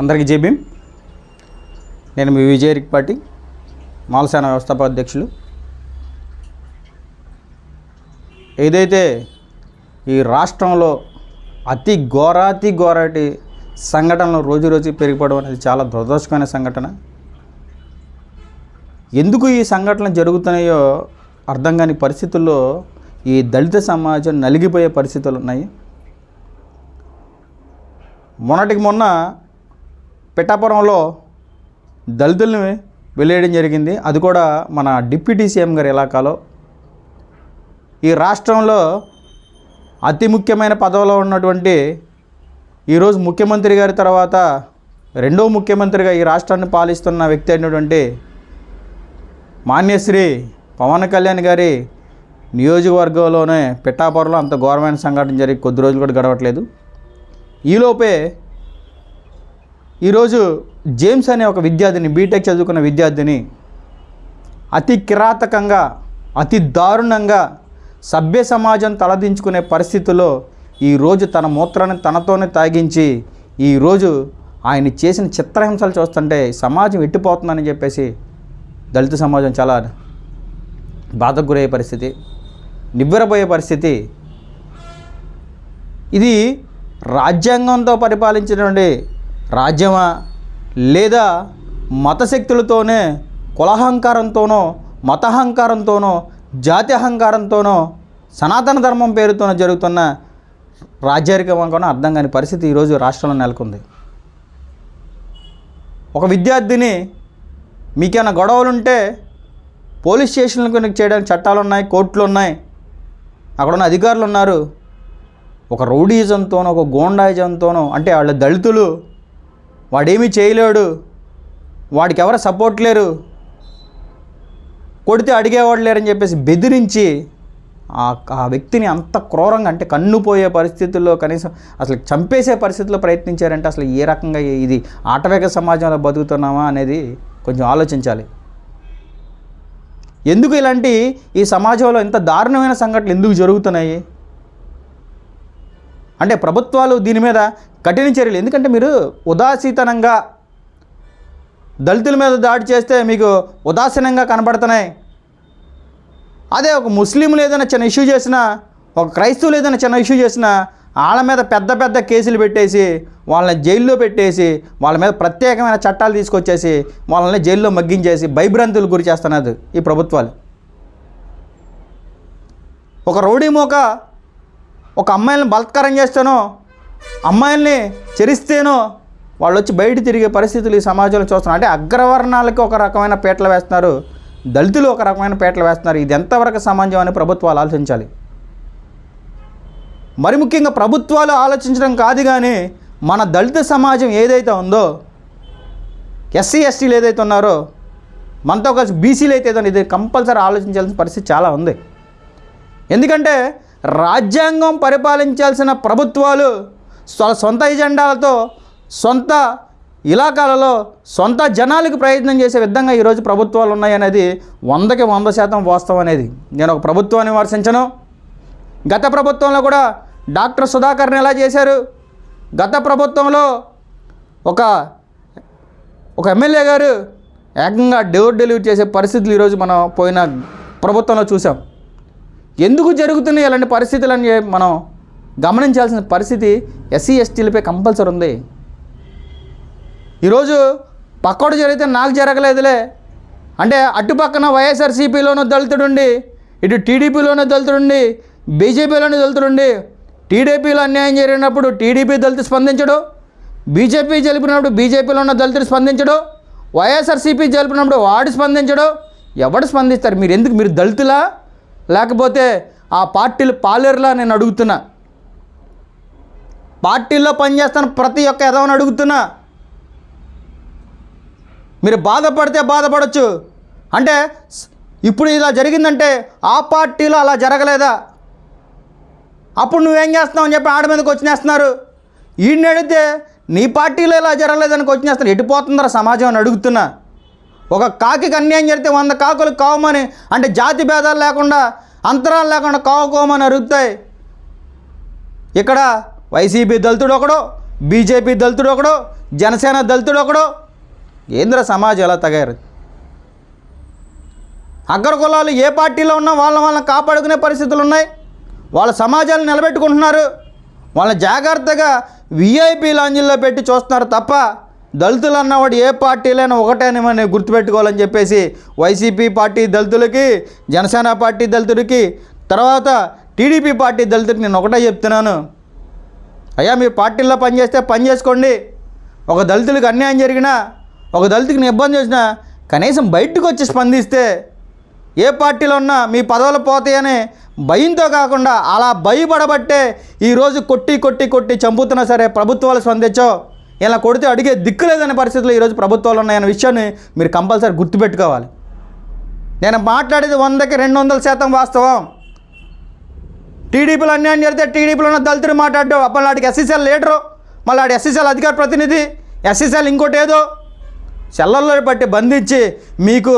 అందరికీ జేబీం నేను మీ విజయ్ రిక్పాటి మాలసేన వ్యవస్థాపక అధ్యక్షులు. ఏదైతే ఈ రాష్ట్రంలో అతి ఘోరాతి ఘోరాటి సంఘటనలు రోజు రోజు పెరిగిపోవడం అనేది చాలా దురదృష్టమైన సంఘటన. ఎందుకు ఈ సంఘటనలు జరుగుతున్నాయో అర్థం కాని పరిస్థితుల్లో ఈ దళిత సమాజం నలిగిపోయే పరిస్థితులు ఉన్నాయి. మొన్నటికి మొన్న పిఠాపురంలో దళితుల్ని వెళ్ళేయడం జరిగింది. అది కూడా మన డిప్యూటీ సీఎం గారి ఇలాకాలో. ఈ రాష్ట్రంలో అతి ముఖ్యమైన పదవిలో ఉన్నటువంటి ఈరోజు ముఖ్యమంత్రి గారి తర్వాత రెండో ముఖ్యమంత్రిగా ఈ రాష్ట్రాన్ని పాలిస్తున్న వ్యక్తి అయినటువంటి మాన్యశ్రీ పవన్ కళ్యాణ్ గారి నియోజకవర్గంలోనే పిఠాపురంలో అంత ఘోరమైన సంఘటన జరిగి కొద్ది రోజులు కూడా గడవట్లేదు. ఈలోపే ఈరోజు జేమ్స్ అనే ఒక విద్యార్థిని బీటెక్ చదువుకున్న విద్యార్థిని అతి కిరాతకంగా అతి దారుణంగా సభ్య సమాజం తలదించుకునే పరిస్థితుల్లో ఈరోజు తన మూత్రాన్ని తనతోనే తాగించి ఈరోజు ఆయన చేసిన చిత్రహింసలు చూస్తుంటే సమాజం ఎట్టిపోతుందని చెప్పేసి దళిత సమాజం చాలా బాధకు గురయ్యే పరిస్థితి నివ్వెరపోయే పరిస్థితి. ఇది రాజ్యాంగంతో పరిపాలించినటువంటి రాజ్యమా? లేదా మతశక్తులతోనే కులహంకారంతోనో మతహంకారంతోనో జాతి అహంకారంతోనో సనాతన ధర్మం పేరుతోనో జరుగుతున్న రాజ్యారికం అర్థం కాని పరిస్థితి ఈరోజు రాష్ట్రంలో నెలకొంది. ఒక విద్యార్థిని మీకేమైనా గొడవలు ఉంటే పోలీస్ స్టేషన్లకు చేయడానికి చట్టాలు ఉన్నాయి కోర్టులు ఉన్నాయి అక్కడ ఉన్న అధికారులు ఉన్నారు ఒక రౌడీజంతోనో ఒక గోండాయిజంతోనో అంటే వాళ్ళ దళితులు వాడేమీ చేయలేడు. వాడికి ఎవరు సపోర్ట్ లేరు. కొడితే అడిగేవాడు లేరని చెప్పేసి బెదిరించి ఆ ఆ వ్యక్తిని అంత క్రూరంగా అంటే కన్నుపోయే పరిస్థితుల్లో కనీసం అసలు చంపేసే పరిస్థితుల్లో ప్రయత్నించారంటే అసలు ఏ రకంగా ఇది ఆటవేక సమాజంలో బతుకుతున్నామా అనేది కొంచెం ఆలోచించాలి. ఎందుకు ఇలాంటి ఈ సమాజంలో ఇంత దారుణమైన సంఘటనలు ఎందుకు జరుగుతున్నాయి? అంటే ప్రభుత్వాలు దీని మీద కఠిన చర్యలు. ఎందుకంటే మీరు ఉదాసీతనంగా దళితుల మీద దాడి చేస్తే మీకు ఉదాసీనంగా కనబడుతున్నాయి. అదే ఒక ముస్లింలు ఏదైనా చిన్న ఇష్యూ చేసినా ఒక క్రైస్తవులు ఏదైనా చిన్న ఇష్యూ చేసినా వాళ్ళ మీద పెద్ద పెద్ద కేసులు పెట్టేసి వాళ్ళని జైల్లో పెట్టేసి వాళ్ళ మీద ప్రత్యేకమైన చట్టాలు తీసుకొచ్చేసి వాళ్ళని జైల్లో మగ్గించేసి భయభ్రాంతులు గురి చేస్తున్నది ఈ ప్రభుత్వాలు. ఒక రౌడీ మోక ఒక అమ్మాయిలను బలత్కారం చేస్తేనో అమ్మాయిల్ని చెరిస్తేనో వాళ్ళు వచ్చి బయట తిరిగే పరిస్థితులు ఈ సమాజంలో చూస్తున్నారు. అంటే అగ్రవర్ణాలకి ఒక రకమైన పీటలు వేస్తున్నారు. దళితులు ఒక రకమైన పీటలు వేస్తున్నారు. ఇది ఎంతవరకు సమాజం అని ప్రభుత్వాలు ఆలోచించాలి? మరి ముఖ్యంగా ప్రభుత్వాలు ఆలోచించడం కాదు కానీ మన దళిత సమాజం ఏదైతే ఉందో ఎస్సీ ఎస్టీలు ఏదైతే ఉన్నారో మనతో కలిసి బీసీలు అయితే ఇది కంపల్సరీ ఆలోచించాల్సిన పరిస్థితి చాలా ఉంది. ఎందుకంటే రాజ్యాంగం పరిపాలించాల్సిన ప్రభుత్వాలు వాళ్ళ సొంత ఎజెండాలతో సొంత ఇలాకాలలో సొంత జనాలకు ప్రయత్నం చేసే విధంగా ఈరోజు ప్రభుత్వాలు ఉన్నాయనేది వందకి వంద శాతం వాస్తవం అనేది. నేను ఒక ప్రభుత్వాన్ని విమర్శించను. గత ప్రభుత్వంలో కూడా డాక్టర్ సుధాకర్ని ఎలా చేశారు? గత ప్రభుత్వంలో ఒక ఒక ఎమ్మెల్యే గారు ఏకంగా డోర్ డెలివరీ చేసే పరిస్థితులు ఈరోజు మనం పోయిన ప్రభుత్వంలో చూసాం. ఎందుకు జరుగుతున్నాయి ఇలాంటి పరిస్థితులని మనం గమనించాల్సిన పరిస్థితి ఎస్సీ ఎస్టీలపై కంపల్సరీ ఉంది. ఈరోజు పక్కోడు జరిగితే నాకు జరగలేదులే. అంటే అటుపక్కన వైఎస్ఆర్సీపీలోనూ దళితుడుండి ఇటు టీడీపీలోనే దళితుడుండి బీజేపీలోనే దళితుడుండి టీడీపీలో అన్యాయం జరిగినప్పుడు టీడీపీ దళితులు స్పందించడు బీజేపీ జరిపినప్పుడు బీజేపీలో ఉన్న దళితుడు స్పందించడు వైఎస్ఆర్సీపీ జరిపినప్పుడు వాడు స్పందించడు ఎవడు స్పందిస్తారు? మీరు ఎందుకు? మీరు దళితులా? లేకపోతే ఆ పార్టీలు పాలేరులా? నేను అడుగుతున్నా. పార్టీల్లో పనిచేస్తాను ప్రతి ఒక్క ఎదవని అడుగుతున్నా. మీరు బాధపడితే బాధపడచ్చు. అంటే ఇప్పుడు ఇలా జరిగిందంటే ఆ పార్టీలో అలా జరగలేదా? అప్పుడు నువ్వేం చేస్తున్నావు అని చెప్పి ఆడ మీదకి వచ్చినేస్తున్నారు ఈయన్ని అడిగితే నీ పార్టీలో ఇలా జరగలేదని వచ్చినేస్తారు ఎటుపోతుందరా సమాజం అని అడుగుతున్నా. ఒక కాకికి అన్యాయం జరిగితే వంద కాకులు కావమని అంటే జాతి భేదాలు లేకుండా అంతరాలు లేకుండా కావుకోమని అరుగుతాయి ఇక్కడ వైసీపీ దళితుడు ఒకడు బీజేపీ దళితుడు ఒకడు జనసేన దళితుడు ఒకడు. కేంద్ర సమాజం ఎలా తగారు అగ్ర కులాలు ఏ పార్టీలో ఉన్నా వాళ్ళ వాళ్ళని కాపాడుకునే పరిస్థితులు ఉన్నాయి. వాళ్ళ సమాజాలు నిలబెట్టుకుంటున్నారు. వాళ్ళ జాగ్రత్తగా విఐపీ లాంజీల్లో పెట్టి చూస్తున్నారు తప్ప దళితులు అన్నవాడు ఏ పార్టీలైనా ఒకటేనేమని గుర్తుపెట్టుకోవాలని చెప్పేసి వైసీపీ పార్టీ దళితులకి జనసేన పార్టీ దళితుడికి తర్వాత టీడీపీ పార్టీ దళితుడికి నేను ఒకటే చెప్తున్నాను. అయ్యా మీరు పార్టీల్లో పనిచేస్తే పని చేసుకోండి. ఒక దళితులకు అన్యాయం జరిగినా ఒక దళితుకి ఇబ్బంది వచ్చినా కనీసం బయటకు వచ్చి స్పందిస్తే ఏ పార్టీలో ఉన్నా మీ పదవులు పోతాయని భయంతో కాకుండా అలా భయపడబట్టే ఈరోజు కొట్టి కొట్టి కొట్టి చంపుతున్నా సరే ప్రభుత్వాలు స్పందించో. ఇలా కొడితే అడిగే దిక్కు లేదనే పరిస్థితులు ఈరోజు ప్రభుత్వాలు ఉన్నాయనే విషయాన్ని మీరు కంపల్సరీ గుర్తుపెట్టుకోవాలి. నేను మాట్లాడేది వందకి రెండు వందల శాతం వాస్తవం. టీడీపీలో అన్యాయం జరిగితే టీడీపీలో ఉన్న దళితుడు మాట్లాడడం. అప్పుడు నాటికి ఎస్సీసీఎల్ లీడరు మళ్ళీ ఆడు ఎస్సీసీఎల్ అధికార ప్రతినిధి ఎస్సీసీఎల్ ఇంకోటి ఏదో చెల్లల్లో పట్టి బంధించి మీకు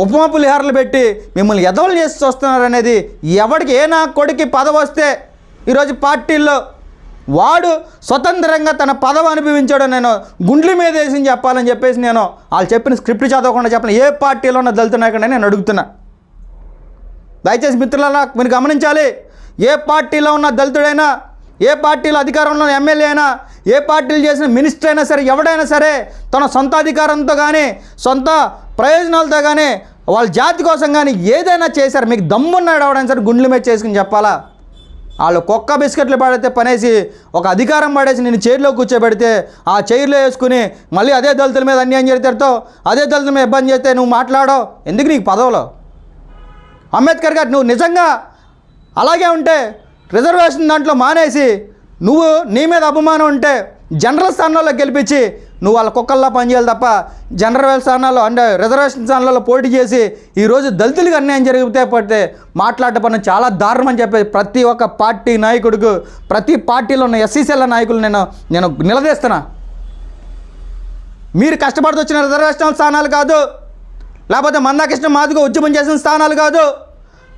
ఉపమా పులిహారలు పెట్టి మిమ్మల్ని ఎదవలు చేసి చూస్తున్నారు అనేది ఎవడికి ఏ నా కొడుకు పదవి వస్తే ఈరోజు పార్టీల్లో వాడు స్వతంత్రంగా తన పదవి అనుభవించాడు నేను గుండ్ల మీద వేసి చెప్పాలని చెప్పేసి నేను వాళ్ళు చెప్పిన స్క్రిప్ట్ చదవకుండా చెప్పిన. ఏ పార్టీలో ఉన్న దళిత నాయకుడు నేను అడుగుతున్నా. దయచేసి మిత్రులారా మీరు గమనించాలి. ఏ పార్టీలో ఉన్న దళితుడైనా ఏ పార్టీలో అధికారంలో ఉన్న ఎమ్మెల్యే అయినా ఏ పార్టీలు చేసిన మినిస్టర్ అయినా సరే ఎవడైనా సరే తన సొంత అధికారంతో కానీ సొంత ప్రయోజనాలతో కానీ వాళ్ళ జాతి కోసం కానీ ఏదైనా చేశారు. మీకు దమ్మున్నాడు ఎవడైనా సరే గుండెల మీద చేసుకుని చెప్పాలా? వాళ్ళు కుక్క బిస్కెట్లు పడితే పనేసి ఒక అధికారం పడేసి నేను చైర్లో కూర్చోబెడితే ఆ చైర్లో వేసుకుని మళ్ళీ అదే దళితుల మీద అన్యాయం చేస్తాడుతో అదే దళితుల మీద ఇబ్బంది చేస్తే నువ్వు మాట్లాడో ఎందుకు నీకు పదవులో? అంబేద్కర్ గారు నువ్వు నిజంగా అలాగే ఉంటే రిజర్వేషన్ దాంట్లో మానేసి నువ్వు నీ మీద అభిమానం ఉంటే జనరల్ స్థానాల్లో గెలిపించి నువ్వు వాళ్ళ కుక్కల్లో పనిచేయాలి తప్ప జనరల్ స్థానాల్లో అంటే రిజర్వేషన్ స్థానాల్లో పోటీ చేసి ఈరోజు దళితులకు అన్యాయం జరిగితే పడితే మాట్లాడే పని చాలా దారుణం అని ప్రతి ఒక్క పార్టీ నాయకుడికి ప్రతి పార్టీలో ఉన్న ఎస్సీసీల నాయకులు నేను నేను నిలదీస్తున్నా. మీరు కష్టపడుతూ వచ్చిన రిజర్వేషన్ స్థానాలు కాదు. లేకపోతే మందాకృష్ణ మాదిగా ఉద్యమం చేసిన స్థానాలు కాదు.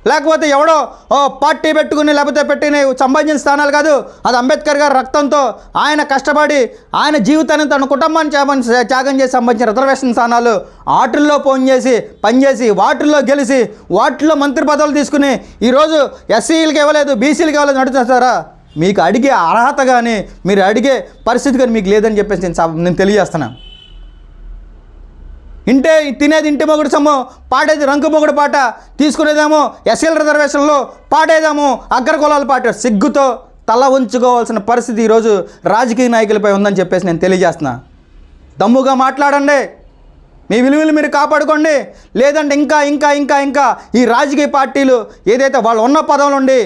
లేకపోతే ఎవడో ఓ పార్టీ పెట్టుకుని లేకపోతే పెట్టిన సంబంధించిన స్థానాలు కాదు అది అంబేద్కర్ గారి రక్తంతో ఆయన కష్టపడి ఆయన జీవితాన్ని తన కుటుంబాన్ని త్యాగం- చేసి సంబంధించిన రిజర్వేషన్ స్థానాలు వాటిల్లో ఫోన్ చేసి పనిచేసి వాటిల్లో గెలిచి వాటిల్లో మంత్రి పదవులు తీసుకుని ఈరోజు ఎస్సీలకి ఇవ్వలేదు బీసీలకి ఇవ్వలేదు నడుస్తున్నారా? మీకు అడిగే అర్హత కానీ మీరు అడిగే పరిస్థితి కానీ మీకు లేదని చెప్పేసి నేను నేను తెలియజేస్తున్నాను. ఇంటే తినేది ఇంటి మొగుడు సొమ్ము పాడేది రంకు మొగుడు పాట. తీసుకునేదేమో ఎస్ఎల్ రిజర్వేషన్లో పాడేదేమో అగ్రకులాల పాట. సిగ్గుతో తల ఉంచుకోవాల్సిన పరిస్థితి ఈరోజు రాజకీయ నాయకులపై ఉందని చెప్పేసి నేను తెలియజేస్తున్నా. దమ్ముగా మాట్లాడండి. మీ విలువలు మీరు కాపాడుకోండి. లేదంటే ఇంకా ఇంకా ఇంకా ఇంకా ఈ రాజకీయ పార్టీలు ఏదైతే వాళ్ళు ఉన్న పదవులు ఉండి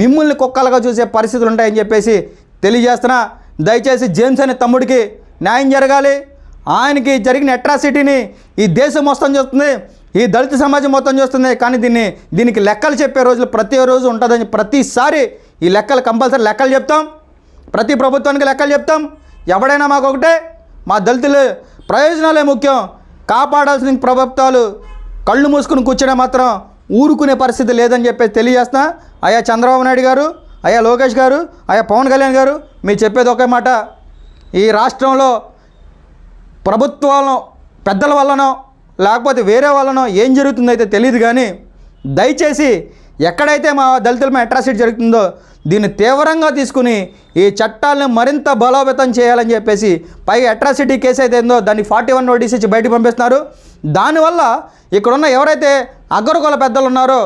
మిమ్మల్ని కుక్కలుగా చూసే పరిస్థితులు ఉంటాయని చెప్పేసి తెలియజేస్తున్నా. దయచేసి జేమ్స్ అనే తమ్ముడికి న్యాయం జరగాలి. ఆయనకి జరిగిన అట్రాసిటీని ఈ దేశం మొత్తం చూస్తుంది ఈ దళిత సమాజం మొత్తం చూస్తుంది. కానీ దీన్ని దీనికి లెక్కలు చెప్పే రోజులు ప్రతిరోజు ఉంటుందని ప్రతిసారి ఈ లెక్కలు కంపల్సరీ లెక్కలు చెప్తాం. ప్రతి ప్రభుత్వానికి లెక్కలు చెప్తాం. ఎవడైనా మాకు ఒకటే మా దళితులు ప్రయోజనాలే ముఖ్యం. కాపాడాల్సిన ప్రభుత్వాలు కళ్ళు మూసుకుని కూర్చోడం మాత్రం ఊరుకునే పరిస్థితి లేదని చెప్పేసి తెలియజేస్తున్నా. అయ్యా చంద్రబాబు నాయుడు గారు అయా లోకేష్ గారు అయా పవన్ కళ్యాణ్ గారు మీరు చెప్పేది ఒకే మాట. ఈ రాష్ట్రంలో ప్రభుత్వాలను పెద్దల వల్లనో లేకపోతే వేరే వల్లనో ఏం జరుగుతుందో అయితే తెలియదు కానీ దయచేసి ఎక్కడైతే మా దళితులపై అట్రాసిటీ జరుగుతుందో దీన్ని తీవ్రంగా తీసుకుని ఈ చట్టాలను మరింత బలోపేతం చేయాలని చెప్పేసి పై అట్రాసిటీ కేసు అయితే ఏందో దాన్ని ఫార్టీ వన్ నోటీస్ ఇచ్చి బయటకు పంపిస్తున్నారు. దానివల్ల ఇక్కడున్న ఎవరైతే అగ్రకుల పెద్దలు ఉన్నారో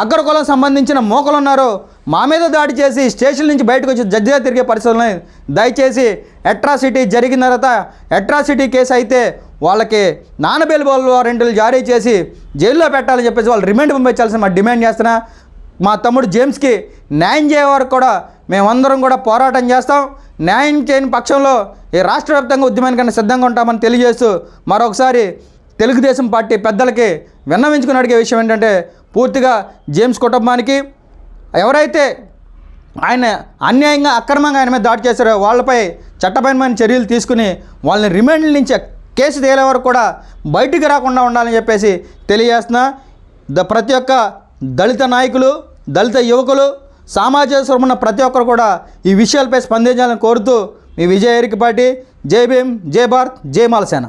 అగ్రకులం సంబంధించిన మోకలు ఉన్నారో మా మీద దాడి చేసి స్టేషన్ నుంచి బయటకు వచ్చి జడ్జిగా తిరిగే పరిస్థితులు దయచేసి అట్రాసిటీ జరిగిన తర్వాత అట్రాసిటీ కేసు అయితే వాళ్ళకి నానబెల్ వారెంట్లు జారీ చేసి జైల్లో పెట్టాలని చెప్పేసి వాళ్ళు రిమాండ్ పంపించాల్సిన మా డిమాండ్ చేస్తున్నా. మా తమ్ముడు జేమ్స్కి న్యాయం చేయ వరకు కూడా మేమందరం కూడా పోరాటం చేస్తాం. న్యాయం చేయని పక్షంలో ఈ రాష్ట్ర వ్యాప్తంగా ఉద్యమానికన్నా సిద్ధంగా ఉంటామని తెలియజేస్తూ మరొకసారి తెలుగుదేశం పార్టీ పెద్దలకి విన్నవించుకుని అడిగే విషయం ఏంటంటే పూర్తిగా జేమ్స్ కుటుంబానికి ఎవరైతే ఆయన అన్యాయంగా అక్రమంగా ఆయన మీద దాడి చేశారో వాళ్ళపై చట్టపరమైన చర్యలు తీసుకుని వాళ్ళని రిమాండ్ నుంచి కేసు తేలే వరకు కూడా బయటికి రాకుండా ఉండాలని చెప్పేసి తెలియజేస్తున్నా. ద ప్రతి ఒక్క దళిత నాయకులు దళిత యువకులు సామాజిక ఉన్న ప్రతి ఒక్కరు కూడా ఈ విషయాలపై స్పందించాలని కోరుతూ మీ విజయ ఎరికిపాటి జై భీమ్ జై భారత్ జై మాలసేన.